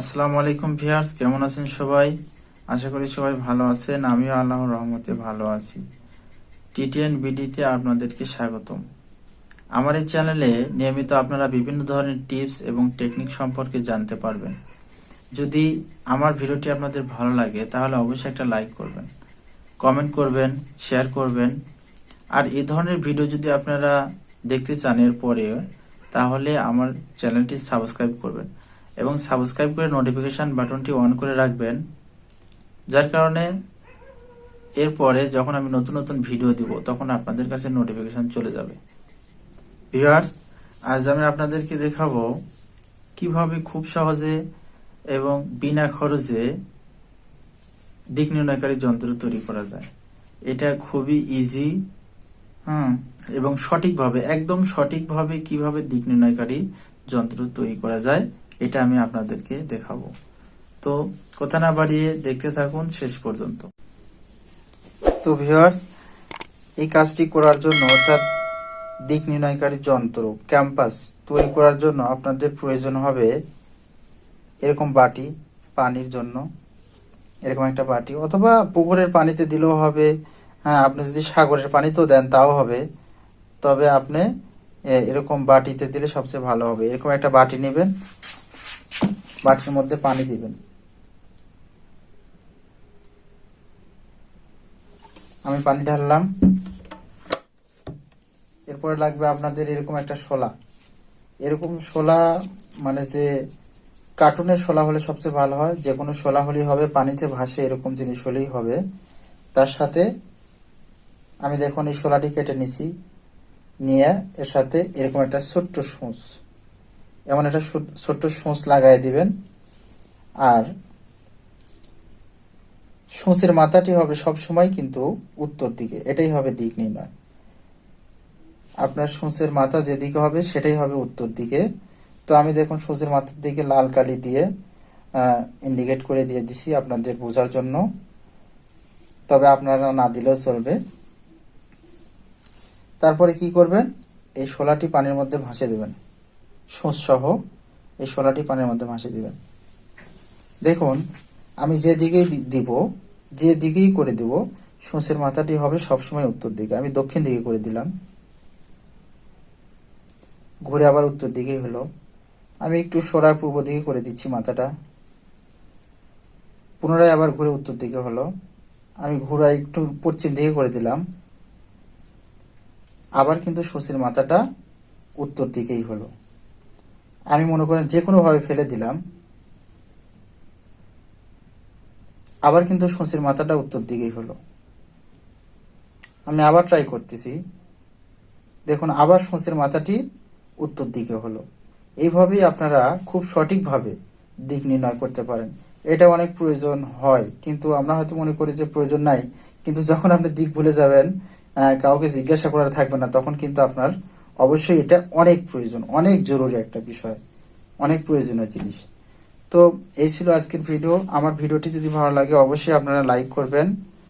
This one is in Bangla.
আসসালামু আলাইকুম ভিউয়ার্স, কেমন আছেন সবাই? আশা করি সবাই ভালো আছেন, আমিও আল্লাহর রহমতে ভালো আছি। টিটিএন বিডিতে আপনাদেরকে স্বাগতম। আমার এই চ্যানেলে নিয়মিত আপনারা বিভিন্ন ধরনের টিপস এবং টেকনিক সম্পর্কে জানতে পারবেন। যদি আমার ভিডিওটি আপনাদের ভালো লাগে, তাহলে অবশ্যই একটা লাইক করবেন, কমেন্ট করবেন, শেয়ার করবেন। আর এই ধরনের ভিডিও যদি আপনারা দেখতে চান এরপরে তাহলে আমার চ্যানেলটি সাবস্ক্রাইব করবেন। এবং সাবস্ক্রাইব করে নোটিফিকেশন বাটনটি অন করে রাখবেন, যার কারণে এরপরে যখন আমি নতুন নতুন ভিডিও দিব, তখন আপনাদের কাছে নোটিফিকেশন চলে যাবে। ভিউয়ার্স আজ আমি আপনাদেরকে দেখাবো কীভাবে খুব সহজে এবং বিনা খরচে দিক নির্ণয়কারী যন্ত্র তৈরি করা যায়। এটা খুবই ইজি হুম, এবং সঠিকভাবে, একদম সঠিকভাবে কীভাবে দিক নির্ণয়কারী যন্ত্র তৈরি করা যায় এটা আমি আপনাদেরকে দেখাবো। তো কথা না বাড়িয়ে দেখতে থাকুন শেষ পর্যন্ত। তো ভিউয়ার্স এই কাজটি করার জন্য অর্থাৎ দিক নির্ণয়কারী যন্ত্র, ক্যাম্পাস তৈরি করার জন্য আপনাদের প্রয়োজন হবে এরকম বাটি পানির জন্য, এরকম একটা বাটি। অথবা পুকুরের পানিতে দিলেও হবে। হ্যাঁ আপনি যদি সাগরের পানিতেও দেন, তাও হবে। তবে আপনি এরকম বাটিতে দিলে সবচেয়ে ভালো হবে। এরকম একটা বাটি নেবেন। বাটির মধ্যে পানি দিবেন। আমি পানি ঢাললাম। এরপরে লাগবে আপনাদের এরকম একটা শোলা এরকম শোলা মানে যে কার্টুনের শোলা হলে সবচেয়ে ভালো হয় যে কোনো শোলা হলেই হবে, পানিতে ভাসে এরকম জিনিস হলেই হবে। তার সাথে আমি দেখুন এই শোলাটি কেটে নিছি। নিয়ে এর সাথে এরকম একটা ছোট্ট সূচ। এমন একটা ছোট্ট সূচ লাগাই দিবেন। আর সূচের মাথাটি হবে সব সময় কিন্তু উত্তর দিকে। এটাই হবে দিক নির্ণয়। আপনার সূচের মাথা যেদিকে হবে, সেটাই হবে উত্তর দিকে। তো আমি দেখুন সূচের মাথার দিকে লাল কালি দিয়ে ইন্ডিকেট করে দিয়ে দিছি আপনাদের বোঝার জন্য। তবে আপনারা না দিলেও চলবে। তারপরে কি করবেন? এই শোলাটি পানির মধ্যে ভাসে দেবেন। সহ এই শোলাটি পানির মধ্যে ভাসে দিবেন। দেখুন, আমি যে দিকেই দিব, যে দিকেই করে দিব, সূচের মাথাটি হবে সবসময় উত্তর দিকে। আমি দক্ষিণ দিকে করে দিলাম। ঘুরে আবার উত্তর দিকেই হলো। আমি একটু সরায় পূর্ব দিকে করে দিচ্ছি মাথাটা। পুনরায় আবার ঘুরে উত্তর দিকে হলো। আমি ঘুরায় একটু পশ্চিম দিকে করে দিলাম। আবার কিন্তু সূচের মাথাটা উত্তর দিকেই হলো। আমি মনে করেন যে কোনোভাবে ফেলে দিলাম। আবার কিন্তু সূচের মাথাটা উত্তর দিকেই হলো। আমি আবার ট্রাই করতেছি। দেখুন, আবার সূচের মাথাটি উত্তর দিকে হলো। এইভাবেই আপনারা খুব সঠিকভাবে দিক নির্ণয় করতে পারেন। এটা অনেক প্রয়োজন হয়, কিন্তু আমরা হয়তো মনে করি যে প্রয়োজন নাই। কিন্তু যখন আপনি দিক ভুলে যাবেন কাউকে জিজ্ঞাসা করার থাকবে না, তখন কিন্তু আপনার অবশ্যই এটা অনেক প্রয়োজন, অনেক জরুরি একটা বিষয়, অনেক প্রয়োজনীয় জিনিস। তো এই ছিল আজকের ভিডিও। আমার ভিডিওটি যদি ভালো লাগে, অবশ্যই আপনারা লাইক করবেন।